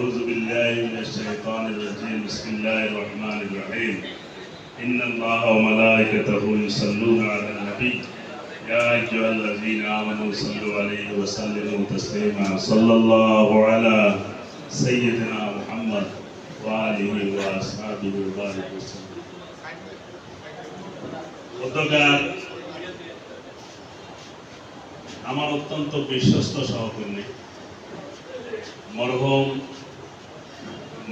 أعوذ بالله من الشيطان الرجيم بسم الله الرحمن الرحيم إن الله وملائكته يصلون على النبي يا أيها الذين آمنوا صلوا عليه وسلموا تسليما صلى الله على سيدنا محمد وآله وأصحابه وبارك وسلم গতকাল আমার অত্যন্ত বিশ্বস্ত সহকর্মী মরহুম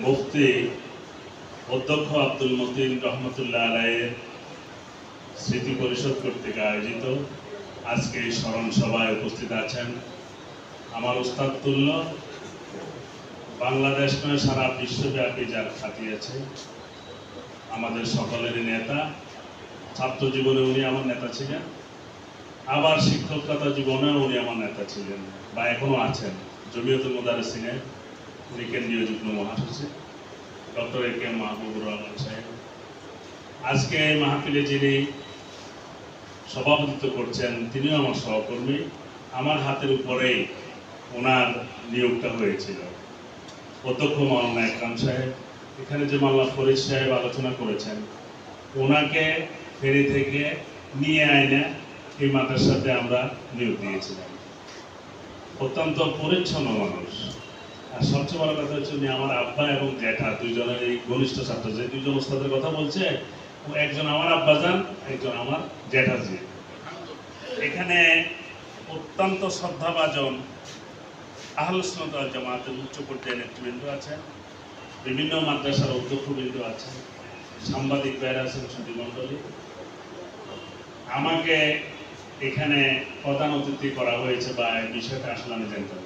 মুফতি অধ্যক্ষ আব্দুল মতিন রহমতুল্লাহ আলাইয়ের স্মৃতি পরিষদ কর্তৃক আয়োজিত আজকে এই স্মরণ সভায় উপস্থিত আছেন আমার উস্তাদ তুল্য। বাংলাদেশ নয়, সারা বিশ্বব্যাপী যার খ্যাতি আছে, আমাদের সকলেরই নেতা। ছাত্র জীবনে উনি আমার নেতা ছিলেন। আবার শিক্ষকতা জীবনেও উনি আমার নেতা ছিলেন বা এখনও আছেন, জমিয়তুল মুদারিসিনের উনি কেন্দ্রীয় যুগ্ম মহাসচিব, doctor A K Mahbubur Rahman সাহেব। আজকে এই মাহফিলে যিনি সভাপতিত্ব করছেন, তিনিও আমার সহকর্মী। আমার হাতের উপরেই ওনার নিয়োগটা হয়েছিল। অধ্যক্ষ মাওলানা একরাম সাহেব, এখানে যে মাল্লা ফরিদ সাহেব আলোচনা করেছেন, ওনাকে ফেরি থেকে নিয়ে আইনে এই মাদ্রাসাতে আমরা নিয়োগ দিয়েছিলাম। অত্যন্ত পরিচ্ছন্ন মানুষ। আর সবচেয়ে বড় কথা হচ্ছে উনি আমার আব্বা এবং জ্যাঠা, দুইজনের এই ঘনিষ্ঠ ছাত্র। যে দুইজন ওস্তাদের কথা বলছে, একজন আমার আব্বাজান একজন আমার জ্যাঠাজি এখানে অত্যন্ত শ্রদ্ধাভাজন আহলুসনত জামাতের উচ্চ পর্যায়ের নেতৃবৃন্দ আছেন, বিভিন্ন মাদ্রাসার অধ্যক্ষবৃন্দ আছেন, সাংবাদিক ভাইরা আছেন সুধীমণ্ডলী আমাকে এখানে প্রধান অতিথি করা হয়েছে বা এই বিষয়টা আসলে আমি জানতাম।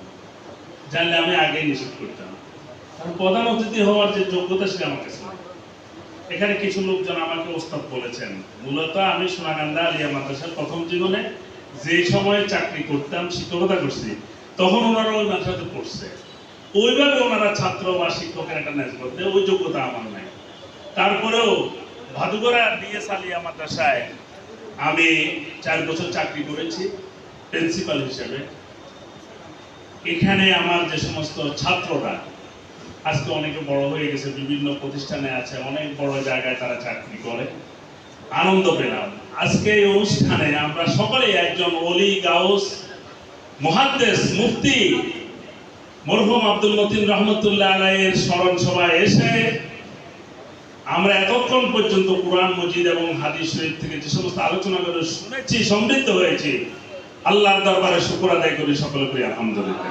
জানলে আমি আগেই নিষেধ করতাম। কারণ প্রধান অতিথি হওয়ার যে যোগ্যতা সেটা আমার কাছে এখানে কিছু লোকজন আমাকে ওস্তাদ বলেছেন, মূলত আমি সোনাগান্ধা আলিয়া মাদ্রাসার প্রথম জীবনে যে সময়ে চাকরি করতাম, শিক্ষকতা করছি, তখন ওনারা ওই মাদ্রাসাতে পড়ছে। ওইভাবে ওনারা ছাত্র বা শিক্ষকের একটা ন্যাস করতে ওই যোগ্যতা আমার নাই। তারপরেও ভাদুগড়া ডিএস আলিয়া মাদ্রাসায় আমি চার বছর চাকরি করেছি, প্রিন্সিপাল হিসেবে। এখানে আমার যে সমস্ত ছাত্ররা, আজকে অনেকে বড় হয়ে গেছে, বিভিন্ন প্রতিষ্ঠানে আছে, অনেক বড় জায়গায় তারা চাকরি করে, আনন্দ পেলাম। আজকে এই অনুষ্ঠানে আমরা সকলে একজন অলি, গাউস, মহাদ্দেশ, মুফতি, মরহুম আব্দুল মতিন রহমতুল্লাহ আলাইয়ের স্মরণ সভায় এসে আমরা এতক্ষণ পর্যন্ত কোরআন, মজিদ এবং হাদিস শরীফ থেকে যে সমস্ত আলোচনা করে শুনেছি, সমৃদ্ধ হয়েছি আল্লাহর দরবারে শুকর আদায় করি সকলে করি, আলহামদুলিল্লাহ।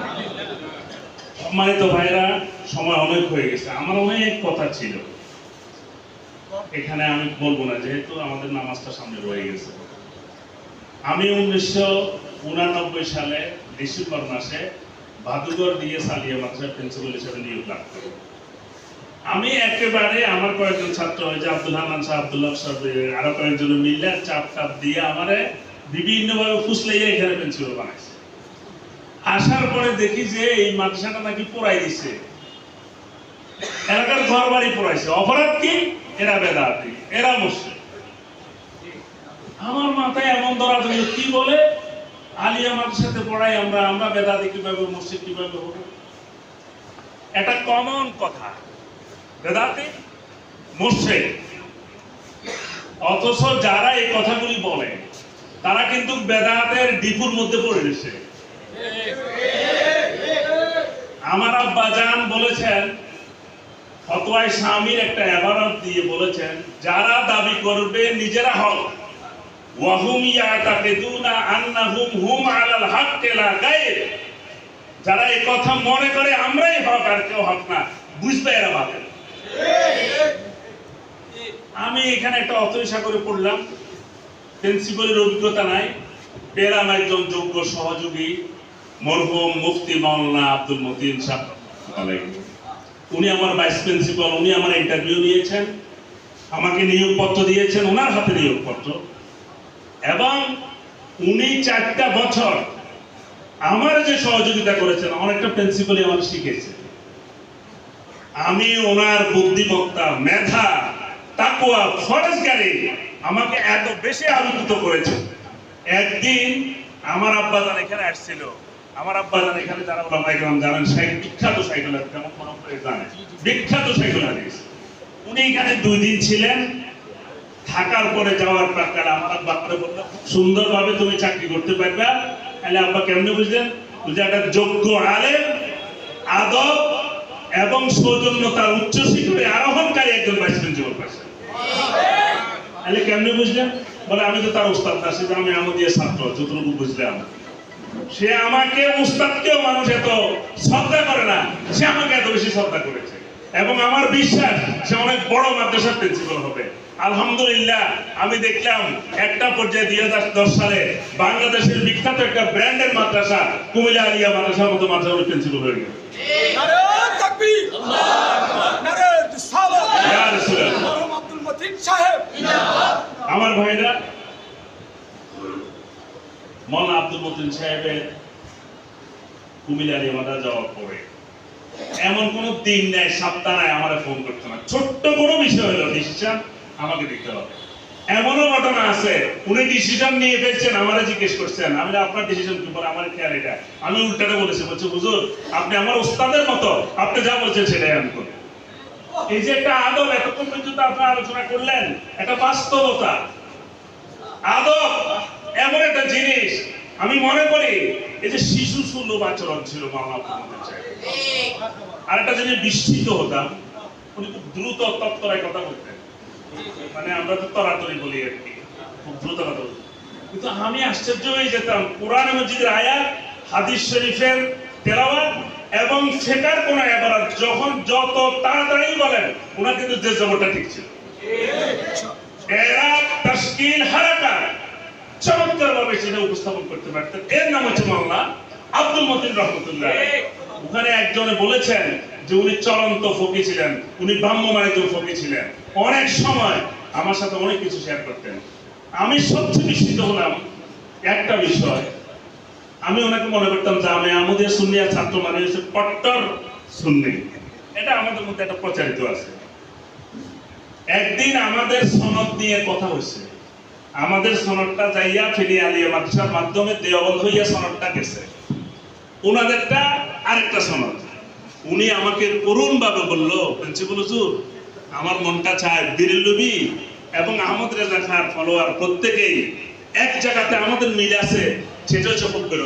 সম্মানিত ভাইরা সময় অনেক হয়ে গেছে। আমার অনেক কথা ছিল। এখানে আমি বলব না, যেহেতু আমাদের নামাজটা সামনে রয়ে গেছে। আমি উনিশশো উনানব্বই সালে ডিসেম্বর মাসে ভাদুগড় দিয়ে সালিয়া মাদ্রাসার প্রিন্সিপাল হিসেবে নিয়োগ লাভ করি। আমি একেবারে আমার কয়েকজন ছাত্র হয়েছে, আব্দুল হামান সাহেব আব্দুল্লাহ সাহেব আরও কয়েকজন মিললে চাপ টাপ দিয়ে আমারে বিভিন্নভাবে ফুসলাইয়া এখানে প্রিন্সিপাল বানাইছে। আসার পরে দেখি যে এই মাদ্রাসাটা নাকি পোড়াই দিছে। এলাকার ঘর বাড়ি পোড়াইছে। অপরাধ কি? এরা বেদাতি এরা মুসলিম। আমার মাথায় এমন ধরা দিল কি বলে? আলিয়া মাদ্রাসাতে পড়াই আমরা আমরা বেদাতি কীভাবে মসজিদ কীভাবে হব? একটা কমন কথা। বেদাতি মুর্শেদ অথচ যারা এই কথাগুলি বলে তারা কিন্তু বেদাতের ডিপুর মধ্যে পড়ে গেছে আমার আব্বা জান বলেছেন, ফতোয়ায় স্বামীর একটা এবারত দিয়ে বলেছেন, যারা দাবি করবে নিজেরা হক ওয়াহুম ইয়াতাকিদুনা আন্নাহুম হুম আলাল হাক্কি লা গায়র যারা এই কথা মনে করে, আমরাই হক আর কেউ হক না। বুঝবে এরা বাতিল আমি এখানে একটা অতরিসা করে পড়লাম। প্রিন্সিপালের অভিজ্ঞতা নাই। পেলাম একজন যোগ্য সহযোগী, মরহুম মুফতি মাওলানা আব্দুল মতিন সাহেব। উনি আমার ভাইস প্রিন্সিপাল, উনি আমার ইন্টারভিউ নিয়েছেন, আমাকে নিয়োগপত্র দিয়েছেন, ওনার হাতে নিয়োগপত্র। এবং উনি চারটা বছর আমার যে সহযোগিতা করেছেন অনেকটা প্রিন্সিপালই আমার শিখেছে আমি ওনার বুদ্ধিমত্তা মেধা, তাকুয়া ফরজগারি আমাকে এত বেশি আনন্দিত করেছে। একদিন আমার আব্বা আব্বাজান এখানে আসছিল। আমার আব্বা জান এখানে যারা ওলামা একরাম জানেন বিখ্যাত সাইকেল যেমন মনে করে জানে বিখ্যাত সাইকেল হাদিস। উনি এখানে দুই দিন ছিলেন। থাকার পরে যাওয়ার প্রাকালে আমার আব্বা করে বলল সুন্দরভাবে তুমি চাকরি করতে পারবে। তাহলে আব্বা কেমনে বুঝলেন? বুঝলে একটা যোগ্য আলেম, আদব এবং সৌজন্যতার উচ্চ শিখরে আরোহণকারী একজন ভাইস প্রিন্সিপাল পাচ্ছেন তাহলে কেমনে বুঝলেন বলে, আমি তো তার উস্তাদ না, সে আমি আমাদের ছাত্র, যতটুকু বুঝলাম। সে আমাকে, উস্তাদকেও মানুষ এত শ্রদ্ধা করে না, সে আমাকে এত বেশি শ্রদ্ধা করেছে। এবং আমার বিশ্বাস, সে অনেক বড় মাদ্রাসার প্রিন্সিপাল হবে। আলহামদুলিল্লাহ, আমি দেখলাম একটা পর্যায়ে দুই হাজার দশ সালে বাংলাদেশের বিখ্যাত একটা ব্র্যান্ডের মাদ্রাসা, কুমিল্লা আলিয়া মাদ্রাসার মতো মাদ্রাসার প্রিন্সিপাল হয়ে গেল। আমার ভাইরা, মৌলানা আব্দুল মতিন সাহেবের কুমিল্লা আলিয়া যাওয়ার পরে এমন কোন দিন নেই, সপ্তাহ নাই আমার ফোন করতে না ছোট্ট কোনো বিষয় হলো ডিসিশন আমাকে দিতে হবে। এমনও ঘটনা আছে, উনি ডিসিশন নিয়ে ফেলছেন, আমারে জিজ্ঞেস করছেন, আমি আপনার ডিসিশন কি? বলে, আমার খেয়াল এটা। আমি উল্টাটা বলেছি, বলছি, হুজুর, আপনি আমার উস্তাদের মতো, আপনি যা বলছেন সেটাই আমি করি। এই যে একটা আদব, এতক্ষণ পর্যন্ত আপনারা আলোচনা করলেন, একটা বাস্তবতা। আদব এমন একটা জিনিস, আমি মনে করি, এই যে শিশু সুলভ আচরণ ছিল আর একটা জিনিস বিস্মিত হতাম, উনি খুব দ্রুত কথা বলতেন। মানে আমরা তো তরাতরি বলি আর কি, খুব দ্রুত কথা কিন্তু আমি আশ্চর্য হয়ে যেতাম, কোরআন মজিদের আয়াত, হাদিস শরীফের তেলাওয়াত এবং ফেকার কোন যখন যত তাড়াতাড়ি বলেন, ওনার কিন্তু যে জবরটা ঠিক ছিল। আব্দুল ওখানে একজনে বলেছেন যে উনি চলন্ত ফকি ছিলেন, উনি ফকি ছিলেন। অনেক সময় আমার সাথে অনেক কিছু শেয়ার করতেন। আমি সবচেয়ে বিস্মিত হলাম একটা বিষয় আমি ওনাকে মনে করতাম যে আমি আমাদের সুন্নিয়া ছাত্র মানে হচ্ছে কট্টর সুন্নি। এটা আমাদের মধ্যে একটা প্রচারিত আছে। একদিন আমাদের সনদ নিয়ে কথা হয়েছে। আমাদের সনদটা যাইয়া ফেলি আলিয়া মাদ্রাসার মাধ্যমে দেওবন্ধ হইয়া সনদটা গেছে। ওনাদেরটা আরেকটা সনদ। উনি আমাকে করুণ ভাবে বলল, প্রিন্সিপাল হুজুর, আমার মনটা চায় বিরেলবি এবং আহমদ রেজা ফলোয়ার প্রত্যেকেই এক জায়গাতে আমাদের মিল আছে। সেটা হচ্ছে হুব্বে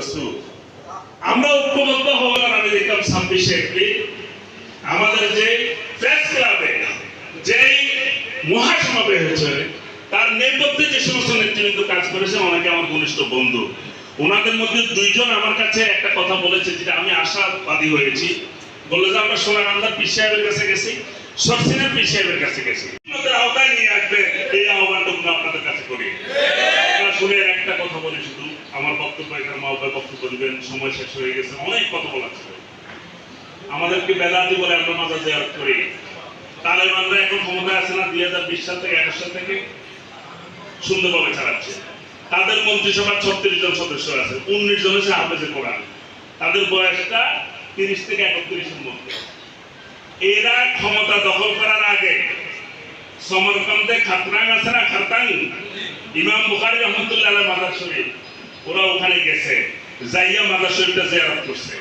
আমরা ঐক্যবদ্ধ হওয়ার আমি দেখলাম ছাব্বিশে এপ্রিল। আমাদের যে প্রেস ক্লাবে, যেই মহাসমাবেশ হয়েছে, তার নেপথ্যে যে সমস্ত নেতৃবৃন্দ কাজ করেছে, অনেকে আমার ঘনিষ্ঠ বন্ধু। ওনাদের মধ্যে দুইজন আমার কাছে একটা কথা বলেছে, যেটা আমি আশাবাদী হয়েছি। বলল যে, আমরা সোনাকান্দার পীর সাহেবের কাছে গেছি, সরসিনের পীর সাহেবের কাছে গেছি। আপনাদের আওতায় নিয়ে আসবে এই আহ্বানটুকু আপনাদের কাছে। শুনে একটা কথা বলি শুধু। আমার বক্তব্য, এখানে মাহবের বক্তব্য দিবেন, সময় শেষ হয়ে গেছে, অনেক কথা বলা ছিল। আমাদেরকে বেলাতি বলে আমরা মাঝে দেওয়ার করি। তালেবানরা এখন ক্ষমতায় আছে না, দুই হাজার বিশ সাল থেকে, একুশ সাল থেকে সুন্দরভাবে চালাচ্ছে। তাদের মন্ত্রিসভার ছত্রিশ জন সদস্য আছে, উনিশ জন হচ্ছে হাফেজে কোরআন। তাদের বয়সটা তিরিশ থেকে একত্রিশের মধ্যে। এরা ক্ষমতা দখল করার আগে সমরকন্দে খাতরাং আছে খাতাং ইমাম বুখারী রহমতুল্লাহ মাদার শরীফ ওরা ওখানে গেছে। যাইয়া মাদার শরীফটা জিয়ারত করছে।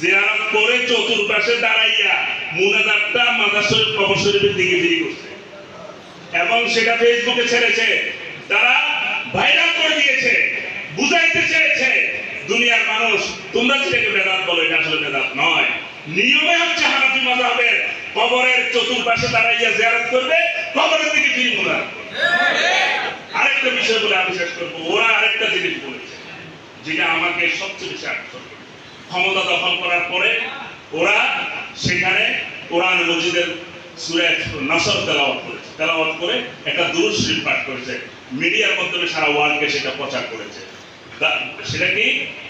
জিয়ারত করে চতুর্পাশে দাঁড়াইয়া মুনাজাতটা মাদার শরীফ কবর শরীফের দিকে ফিরি করছে। এবং সেটা ফেসবুকে ছেড়েছে। তারা ভাইরাল করে দিয়েছে। বুঝাইতে চেয়েছে, দুনিয়ার মানুষ, তোমরা যেটাকে বেদাত বলো? এটা আসলে বেদাত নয়। নিয়মে হচ্ছে হানাফি মাযহাবের কবরের চতুর্পাশে দাঁড়াইয়া জিয়ারত করবে। কবরের দিকে ফিরে মুনাজাত করবে আরেকটা বিষয় বলে আমি শেষ করব। ওরা আরেকটা জিনিস বলেছে, যেটা আমাকে সবচেয়ে বেশি আকর্ষণ করে। ক্ষমতা দখল করার পরে ওরা সেখানে কোরআন মজিদের সুরে নসর তেলাওয়াত করেছে। তেলাওয়াত করে একটা শরীফ পাঠ করেছে। মিডিয়ার মাধ্যমে সারা ওয়ার্ল্ডকে সেটা প্রচার করেছে। সেটা কি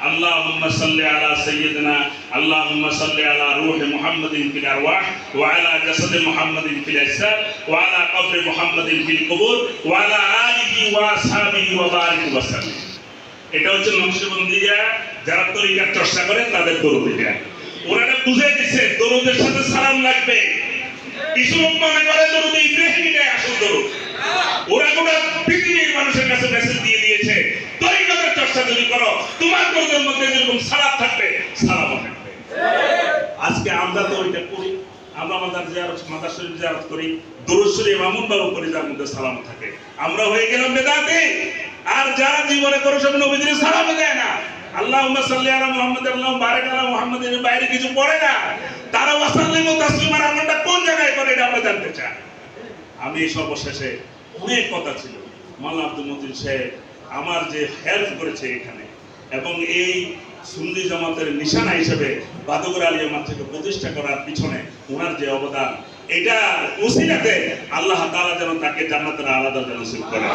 আল্লাহুম্মা সাল্লি আলা সাইয়্যিদিনা, আল্লাহুম্মা সাল্লি আলা রূহি মুহাম্মাদিন ফিল আরওয়াহ, ওয়া আলা জাসাদি মুহাম্মাদিন ফিল আজসাদ ওয়া আলা কবরি মুহাম্মাদিন ফিল কুবুর, ওয়া আলা আলিহি ওয়া আসহাবিহি ওয়া বারিক ওয়া সাল্লিম। এটা হচ্ছে নকশবন্দিয়া যারা তরিকার চর্চা করে তাদের দরুদ এটা। ওরা বুঝে দিচ্ছে দরুদের সাথে সালাম লাগবে। কিছু লোক মনে করে দরুদ ইব্রাহিমিটাই আসল দরুদ। ওরা গোটা পৃথিবীর মানুষের কাছে মেসেজ দিয়ে দিয়েছে যদি করো। তোমার মধ্যে যেরকম সালাদ থাকবে সালামও থাকবে। আজকে আমরা তো ওইটা করি। আমরা মাদার জিয়ারত মাদার শরীফ জিয়ারত করি। শরীফ যার মধ্যে সালাম থাকে। আমরা হয়ে গেলাম আর যারা জীবনে করে সব নবীদের সালাম দেয় না সাল্লি আলা আল্লাহ আলা বাইরে কিছু পড়ে না, তারা আমলটা কোন জায়গায় করে এটা আমরা জানতে চাই। আমি সর্বশেষে অনেক কথা ছিল। মাল্লা আব্দুল মতিন সাহেব আমার যে হেল্প করেছে এখানে এবং এই সুন্নি জামাতের নিশানা হিসেবে বাদুগর আলী থেকে প্রতিষ্ঠা করার পিছনে ওনার যে অবদান, এটা উসিলাতে আল্লাহ তাআলা যেন তাকে জান্নাতের আলাদা যেন নসিব করে।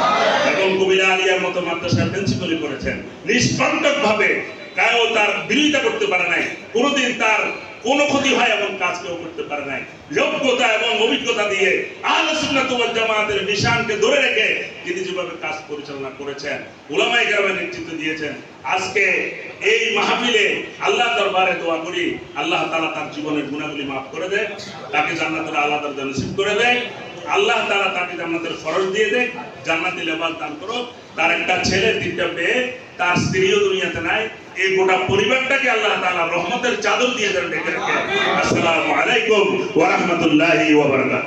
এবং কবিরা আলিয়ার মতো মাদ্রাসার প্রিন্সিপালি করেছেন। নিষ্কণ্টক ভাবে কায়ও তার বিরোধিতা করতে পারে নাই, কোনোদিন তার কোনো ক্ষতি হয় এমন কাজ কেউ করতে পারে নাই। যোগ্যতা এবং অভিজ্ঞতা দিয়ে আহলে সুন্নাত ওয়াল জামাতের নিশানকে ধরে রেখে তিনি যেভাবে কাজ পরিচালনা করেছেন, উলামায়ে কেরামের নেতৃত্ব দিয়েছেন, আজকে এই মাহফিলে আল্লাহ দরবারে দোয়া করি, আল্লাহ তাআলা তার জীবনের গুণাগুলি মাফ করে দেয়, তাকে জান্নাতের আলাদা নসিব করে দেয়, আল্লাহ তাআলা তাকে জান্নাতের ফরজ দিয়ে দেয়, জান্নাতি লেবাস দান করো তার একটা ছেলে, তিনটা মেয়ে, তার স্ত্রীও দুনিয়াতে নাই এই গোটা পরিবারটাকে আল্লাহ তাআলা রহমতের চাদর দিয়ে দেন ডেকে আসসালামু আলাইকুম ওয়া